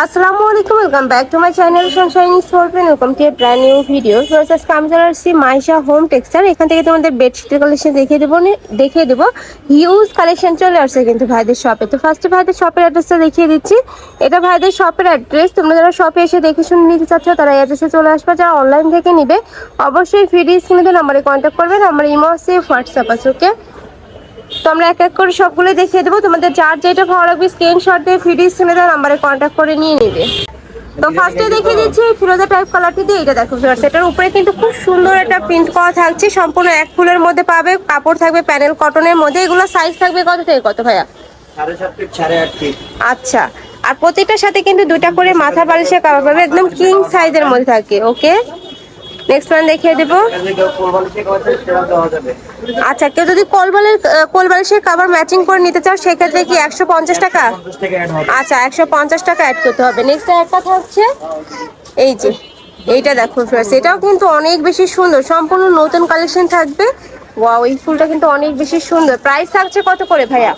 আসসালামু আলাইকুম welcome back to my channel sunshine sportsmen welcome to brand new video আজকে আমি চলে আসছি মাইশা হোম টেক্সটাইল এখান থেকে তোমাদের বেডশিটের কালেকশন দেখিয়ে দেবো দেখিয়ে দেবো। হিউজ কালেকশন চলে আসছে কিন্তু ভাইদের শপে তো ফার্স্টে ভাইদের শপের অ্যাড্রেসটা দেখিয়ে দিচ্ছি। এটা ভাইদের শপের অ্যাড্রেস তোমরা যারা শপে এসে দেখে শুনে নিতে চাচ্ছ, তারা এই অ্যাড্রেসে চলে আসবে। যারা অনলাইন থেকে নিবে, অবশ্যই ভিডিও স্ক্রিনে নাম্বারে কন্ট্যাক্ট করবেন আমার ইমো আছে হোয়াটসঅ্যাপ আছে ওকে তো আমরা এক এক করে সবগুলো দেখিয়ে দেবো। তোমাদের যার যেটা ভালো লাগবে স্ক্রিনশট দিয়ে ভিডিও স্ক্রিনে দেওয়া নাম্বারে কন্ট্যাক্ট করে নিয়ে নেবে। তো ফার্স্টে দেখিয়ে দিচ্ছি ফিরোজা টাইপ কালারটি দিয়ে। এটা দেখো ভিউয়ার্স এটার উপরে কিন্তু খুব সুন্দর একটা প্রিন্ট করা থাকছে। সম্পূর্ণ এক ফুলের মধ্যে পাবে কাপড় থাকবে প্যানেল কটনের মধ্যে। এগুলো সাইজ থাকবে কত থেকে কত ভাইয়া? আচ্ছা আর প্রত্যেকটার সাথে কিন্তু দুইটা করে মাথা বালিশের কাপড় পাবে একদম কিং সাইজের মধ্যে থাকে ওকে নেক্সট ওয়ান দেখিয়ে দেবো। আচ্ছা কেউ যদি কোলবালের কোলবালিশের কাভার ম্যাচিং করে নিতে চাও, সেক্ষেত্রে কি একশো পঞ্চাশ টাকা? আচ্ছা একশো পঞ্চাশ টাকা অ্যাড করতে হবে। নেক্সট এক কথা হচ্ছে এই যে, এইটা দেখো ফ্রেন্ডস এটাও কিন্তু অনেক বেশি সুন্দর, সম্পূর্ণ নতুন কালেকশন থাকবে। ওয়াও এই ফুলটা কিন্তু অনেক বেশি সুন্দর। প্রাইস থাকছে কত করে ভাইয়া?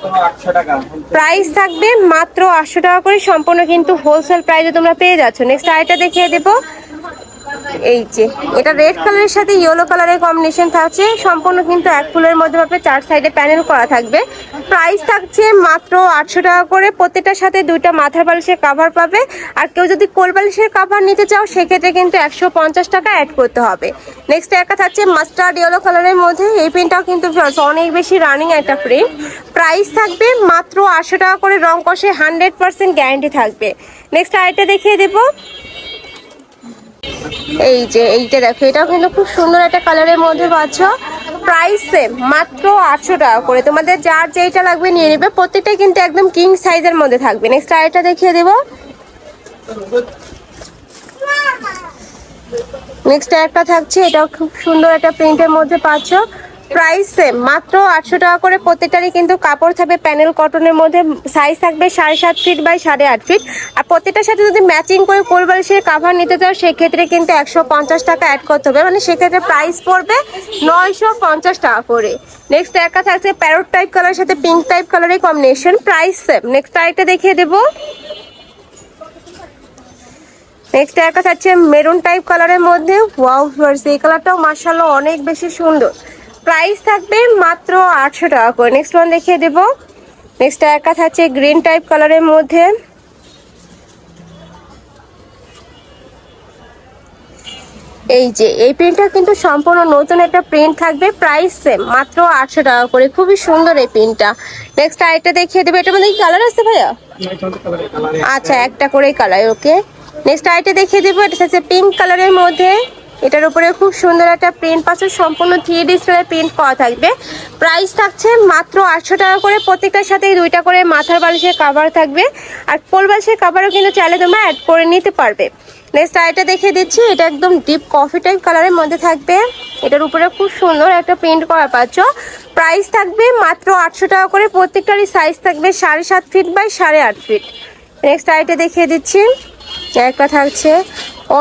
প্রাইস থাকবে মাত্র আটশো টাকা করে, সম্পূর্ণ কিন্তু হোলসেল প্রাইসে তোমরা পেয়ে যাচ্ছ। নেক্সট আরেকটা দেখিয়ে দেবো। এই যে, এটা রেড কালারের সাথে ইয়েলো কালারের কম্বিনেশন থাকছে। সম্পূর্ণ কিন্তু এক ফুলের মধ্যে পাবে চার সাইডে প্যানেল করা থাকবে। প্রাইস থাকছে মাত্র আটশো টাকা করে। প্রত্যেকটার সাথে দুইটা মাথার বালিশের কাভার পাবে। আর কেউ যদি কোল বালিশের কাভার নিতে চাও, সেক্ষেত্রে কিন্তু একশো পঞ্চাশ টাকা অ্যাড করতে হবে। নেক্সট একটা থাকছে মাস্টার্ড ইয়েলো কালারের মধ্যে। এই প্রিন্টটাও কিন্তু অনেক বেশি রানিং একটা প্রিন্ট প্রাইস থাকবে মাত্র আটশো টাকা করে। রং কষে হান্ড্রেড পার্সেন্ট গ্যারান্টি থাকবে। নেক্সট আরেকটা দেখিয়ে দেবো। এই যে এইটা দেখো, এটাও কিন্তু খুব সুন্দর একটা কালারের মধ্যে পাচ্ছ। প্রাইস সেম মাত্র আটশো টাকা করে। তোমাদের যার যেইটা লাগবে নিয়ে নেবে। প্রত্যেকটা কিন্তু একদম কিং সাইজের মধ্যে থাকবে। নেক্সট আরেকটা দেখিয়ে দেবো। নেক্সট একটা থাকছে। এটাও খুব সুন্দর একটা প্রিন্টের মধ্যে পাচ্ছ। প্রাইস সেম মাত্র আটশো টাকা করে প্রত্যেকটারই কিন্তু কাপড় থাকবে প্যানেল কটনের মধ্যে সাইজ থাকবে সাড়ে সাত ফিট বাই সাড়ে আট ফিট আর প্রত্যেকটার সাথে যদি ম্যাচিং করে কোলবালিশের কাভার নিতে চাও, সেক্ষেত্রে কিন্তু একশো পঞ্চাশ টাকা অ্যাড করতে হবে। মানে সেক্ষেত্রে প্রাইস পড়বে নয়শো পঞ্চাশ টাকা করে। নেক্সট একটা থাকছে প্যারোট টাইপ কালারের সাথে পিঙ্ক টাইপ কালারের কম্বিনেশন প্রাইস সেম নেক্সট আরেকটা দেখিয়ে দেবো। নেক্সট একটা থাকছে মেরুন টাইপ কালারের মধ্যে। ওয়াও এই কালারটাও মার্শাল্লাহ অনেক বেশি সুন্দর। প্রাইস থাকবে মাত্র আটশো টাকা করে। নেক্সট ওয়ান দেখিয়ে দেবো। নেক্সট একটা থাকছে গ্রিন টাইপ কালারের মধ্যে। এই যে, এই প্রিন্টটা কিন্তু সম্পূর্ণ নতুন একটা প্রিন্ট থাকবে। প্রাইস সেম মাত্র আটশো টাকা করে। খুবই সুন্দর এই প্রিন্টটা নেক্সট আরেকটা দেখিয়ে দেবো। এটার মধ্যে কি কালার আছে ভাইয়া? আচ্ছা একটা করেই কালার ওকে নেক্সট আইটে দেখিয়ে দেবো। এটা হচ্ছে পিঙ্ক কালারের মধ্যে। এটার উপরে খুব সুন্দর একটা প্রিন্ট পাচ্ছে। সম্পূর্ণ থ্রি ডি স্টাইলের প্রিন্ট করা থাকবে। প্রাইস থাকছে মাত্র আটশো টাকা করে। প্রত্যেকটার সাথে দুইটা করে মাথার বালিশের কাভার থাকবে। আর পোল বালিশের কাভারও কিন্তু চাইলে তোমরা অ্যাড করে নিতে পারবে। নেক্সট আইটা দেখিয়ে দিচ্ছি। এটা একদম ডিপ কফি টাইপ কালারের মধ্যে থাকবে। এটার উপরে খুব সুন্দর একটা প্রিন্ট করা পাচ্ছ। প্রাইস থাকবে মাত্র আটশো টাকা করে। প্রত্যেকটারই সাইজ থাকবে সাড়ে সাত ফিট বাই সাড়ে আট ফিট নেক্সট আইটা দেখিয়ে দিচ্ছি। একটা থাকছে।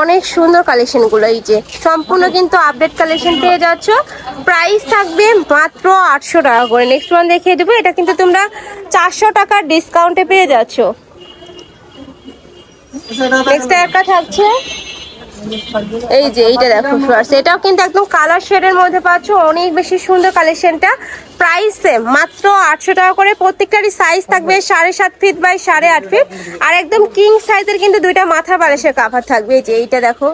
অনেক সুন্দর কালেকশনগুলো এই যে সম্পূর্ণ কিন্তু আপডেট কালেকশন পেয়ে যাচ্ছ। প্রাইস থাকবে মাত্র আটশো টাকা করে। নেক্সট ওয়ান দেখিয়ে দেবো। এটা কিন্তু তোমরা চারশো টাকার ডিসকাউন্টে পেয়ে যাচ্ছ। নেক্সট একটা থাকছে। এই যে, এইটা দেখো এটাও কিন্তু একদম কালার শেডের মধ্যে পাচ্ছ। অনেক বেশি সুন্দর কালেকশনটা প্রাইস মাত্র আটশো টাকা করে প্রত্যেকটারই সাইজ থাকবে সাড়ে সাত ফিট বাই সাড়ে আট ফিট আর একদম কিং সাইজের কিন্তু দুইটা মাথা বালিশের কাভার থাকবে। যে এইটা দেখো,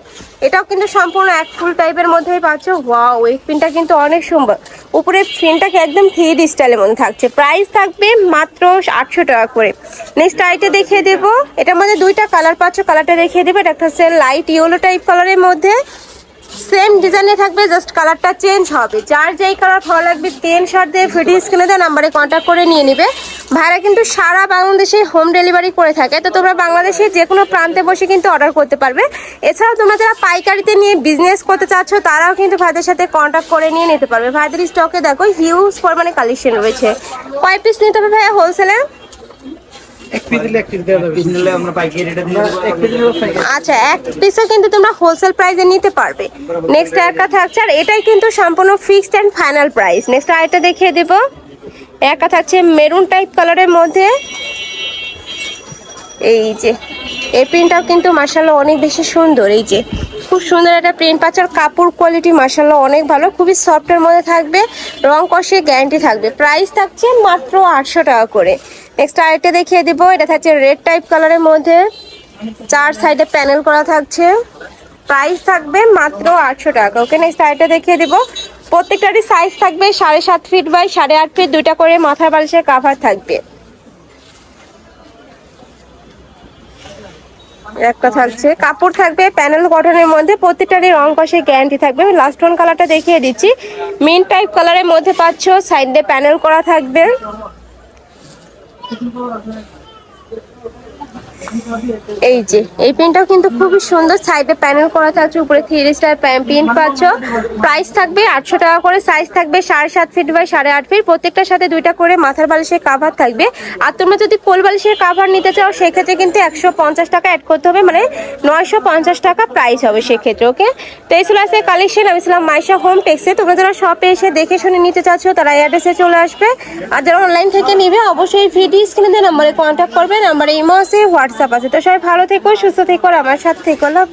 এটাও কিন্তু সম্পূর্ণ এক ফুল টাইপের মধ্যেই পাচ্ছ। ওয়াও এই পিনটা কিন্তু অনেক সুন্দর। উপরে পিনটাকে একদম থ্রি ডি স্টাইলের মধ্যে থাকছে। প্রাইস থাকবে মাত্র আটশো টাকা করে। নেক্সট আইটা দেখিয়ে দেবো। এটার মধ্যে দুইটা কালার পাচ্ছ। কালারটা দেখিয়ে দেবো। এটা একটা হচ্ছে লাইট ইয়েলো টাইপ কালারের মধ্যে। সেম ডিজাইনে থাকবে জাস্ট কালারটা চেঞ্জ হবে। যার যেই কালার ভালো লাগবে স্ক্রিনশট দিয়ে ভিডিও স্ক্রিনে দেওয়া নাম্বারে কন্ট্যাক্ট করে নিয়ে নেবে। ভাইরা কিন্তু সারা বাংলাদেশে হোম ডেলিভারি করে থাকে, তো তোমরা বাংলাদেশে যে কোনো প্রান্তে বসে কিন্তু অর্ডার করতে পারবে। এছাড়াও তোমরা যারা পাইকারিতে নিয়ে বিজনেস করতে চাচ্ছ, তারাও কিন্তু ভাইদের সাথে কন্ট্যাক্ট করে নিয়ে নিতে পারবে। ভাইদের স্টকে দেখো হিউজ পরিমাণে কালেকশন রয়েছে। কয় পিস নিতে হবে ভাইয়া হোলসেলে আচ্ছা এক পিসও কিন্তু তোমরা হোলসেল প্রাইসে নিতে পারবে। নেক্সট একটা থাকছে আর এটাই কিন্তু সম্পূর্ণ fixed and final price next আরেকটা দেখিয়ে দেবো। একটা থাকছে মেরুন টাইপ কালারের মধ্যে। এই যে এই প্রিন্টটাও কিন্তু মার্শাল্লাহ অনেক বেশি সুন্দর এই যে। খুব সুন্দর একটা প্রিন্ট পাচ্ছ আর কাপড় কোয়ালিটি মার্শাল্লাহ অনেক ভালো। খুবই সফটের মধ্যে থাকবে। রং কষে গ্যারান্টি থাকবে। প্রাইস থাকছে মাত্র আটশো টাকা করে। নেক্সট আরেকটা দেখিয়ে দিব। এটা থাকছে রেড টাইপ কালারের মধ্যে। চার সাইডে প্যানেল করা থাকছে। প্রাইস থাকবে মাত্র আটশো টাকা। ওকে নেক্সট আরেকটা দেখিয়ে দিব। প্রত্যেকটারই সাইজ থাকবে সাড়ে সাত ফিট বাই সাড়ে আট ফিট দুইটা করে মাথার বালিশের কাভার থাকবে। একটা থাকছে। কাপড় থাকবে প্যানেল গঠনের মধ্যে প্রতিটারই রং কষে গ্যারান্টি থাকবে। লাস্ট ওয়ান কালারটা দেখিয়ে দিচ্ছি। মিন টাইপ কালারের মধ্যে পাচ্ছ সাইড দিয়ে প্যানেল করা থাকবে। এই যে, এই পেনটাও কিন্তু খুবই সুন্দর। সাইডে প্যানেল করা থাকছে, উপরে থ্রি স্টার প্রিন্ট পাচ্ছ। প্রাইস থাকবে আটশো টাকা করে সাইজ থাকবে সাড়ে সাত ফিট বাই সাড়ে আট ফিট প্রত্যেকটার সাথে দুইটা করে মাথার বালিশের কাভার থাকবে। আর তোমরা যদি কোল বালিশের কাভার নিতে চাও, সেক্ষেত্রে কিন্তু একশো পঞ্চাশ টাকা অ্যাড করতে হবে। মানে নয়শো পঞ্চাশ টাকা প্রাইস হবে সেক্ষেত্রে ওকে তো এই ছিল আছে কালেকশন আমি ছিলাম মাইশা হোম টেক্সে তোমরা যারা শপে এসে দেখে শুনে নিতে চাচ্ছ, তারা অ্যাড্রেসে চলে আসবে। আর যারা অনলাইন থেকে নিবে, অবশ্যই ভিডিও স্ক্রিনে নাম্বারে কন্ট্যাক্ট করবে। নাম্বারে ইমো আছে হোয়াটসঅ্যাপ আছে। তো সবাই ভালো থেকো সুস্থ থেকো আমার সাথে থেকো লাভ